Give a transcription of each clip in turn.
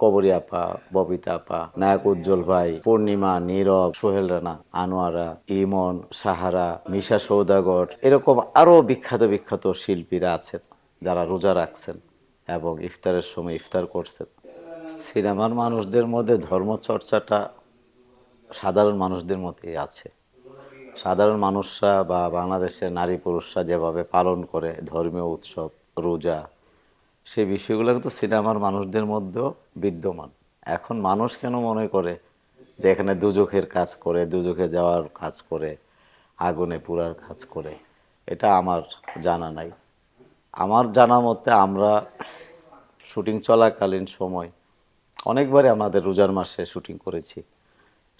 কবরী আপা, ববিতা আপা, নায়ক উজ্জ্বল ভাই, পূর্ণিমা, নীরব, সোহেল রানা, আনোয়ারা, ইমন, সাহারা মিশা সৌদাগর, এরকম আরও বিখ্যাত বিখ্যাত শিল্পীরা আছেন যারা রোজা রাখছেন এবং ইফতারের সময় ইফতার করছেন। সিনেমার মানুষদের মধ্যে ধর্মচর্চাটা সাধারণ মানুষদের মধ্যেই আছে। সাধারণ মানুষরা বা বাংলাদেশের নারী পুরুষরা যেভাবে পালন করে ধর্মীয় উৎসব, রোজা সেই বিষয়গুলো কিন্তু সিনেমার মানুষদের মধ্যেও বিদ্যমান। এখন মানুষ কেন মনে করে যে এখানে দুজখের কাজ করে, দুজখে যাওয়ার কাজ করে, আগুনে পুরার কাজ করে? এটা আমার জানা নাই। আমার জানা মতে আমরা শুটিং চলাকালীন সময় অনেকবারই আমাদের রোজার মাসে শুটিং করেছি।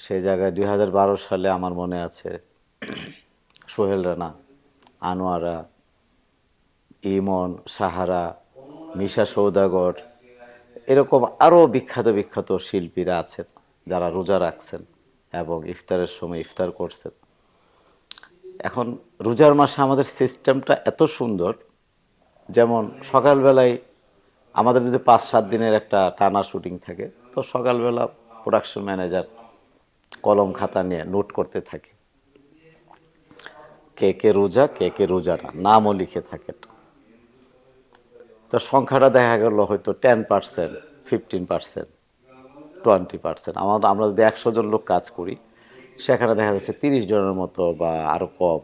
সেই জায়গায় দু হাজার বারো সালে আমার মনে আছে সোহেল রানা, আনোয়ারা, ইমন, সাহারা মিশা সৌদাগর, এরকম আরও বিখ্যাত বিখ্যাত শিল্পীরা আছেন যারা রোজা রাখছেন এবং ইফতারের সময় ইফতার করছেন। এখন রোজার মাসে আমাদের সিস্টেমটা এত সুন্দর, যেমন সকালবেলায় আমাদের যদি পাঁচ সাত দিনের একটা টানা শুটিং থাকে, তো সকালবেলা প্রোডাকশন ম্যানেজার কলম খাতা নিয়ে নোট করতে থাকে। কে কে রোজা, কে কে রোজা না, নামও লিখে থাকে তো সংখ্যাটা দেখা গেল হয়তো ten percent fifteen percent twenty percent আমার, আমরা যদি একশো জন লোক কাজ করি, সেখানে দেখা যাচ্ছে তিরিশ জনের মতো বা আরও কম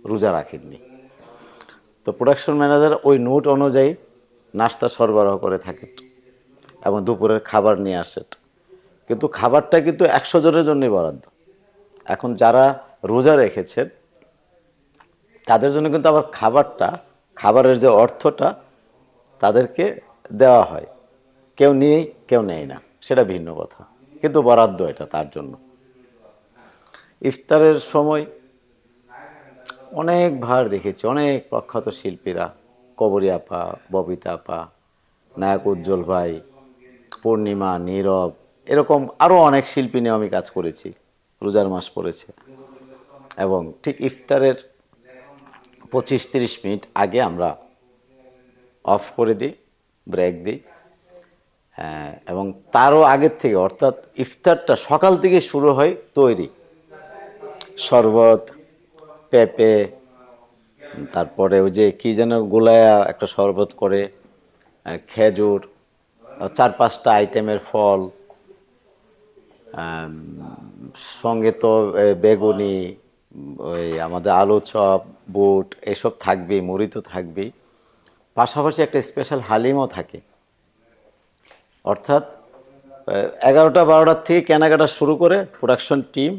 রোজা রাখেননি। তো প্রোডাকশন ম্যানেজার ওই নোট অনুযায়ী নাস্তা সরবরাহ করে থাকেন এবং দুপুরের খাবার নিয়ে আসেন। কিন্তু খাবারটা কিন্তু একশো জনের জন্যই বরাদ্দ। এখন যারা রোজা রেখেছেন, তাদের জন্য কিন্তু আবার খাবারটা, খাবারের যে অর্থটা তাদেরকে দেওয়া হয়। কেউ নিয়েই, কেউ নেয় না। সেটা ভিন্ন কথা। কিন্তু বরাদ্দ এটা তার জন্য। ইফতারের সময় অনেক ভার দেখেছি। অনেক প্রখ্যাত শিল্পীরা, কবরী আপা, ববিতা আপা, নায়ক উজ্জ্বল ভাই, পূর্ণিমা, নীরব, এরকম আরও অনেক শিল্পী নিয়ে আমি কাজ করেছি। রোজার মাস পড়েছে। এবং ঠিক ইফতারের পঁচিশ তিরিশ মিনিট আগে আমরা অফ করে দিই ব্রেক দিই। হ্যাঁ, এবং তারও আগের থেকে অর্থাৎ ইফতারটা সকাল থেকে শুরু হয় তৈরি। শরবত পেঁপে তারপরে ওই যে কী যেন গোলায়া একটা শরবত করে খেজুর চার পাঁচটা আইটেমের ফল সঙ্গে তো বেগুনি ওই আমাদের আলু চপ বুট এসব থাকবেই মুড়ি তো থাকবেই। পাশাপাশি একটা স্পেশাল হালিমও থাকে। অর্থাৎ এগারোটা বারোটার থেকে কেনাকাটা শুরু করে প্রোডাকশন টিম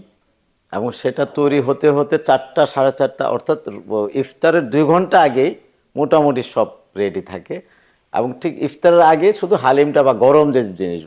এবং সেটা তৈরি হতে হতে চারটা, সাড়ে চারটা, অর্থাৎ, ইফতারের দুই ঘণ্টা আগেই মোটামুটি সব রেডি থাকে। এবং ঠিক ইফতারের আগে শুধু হালিমটা বা গরম যে জিনিস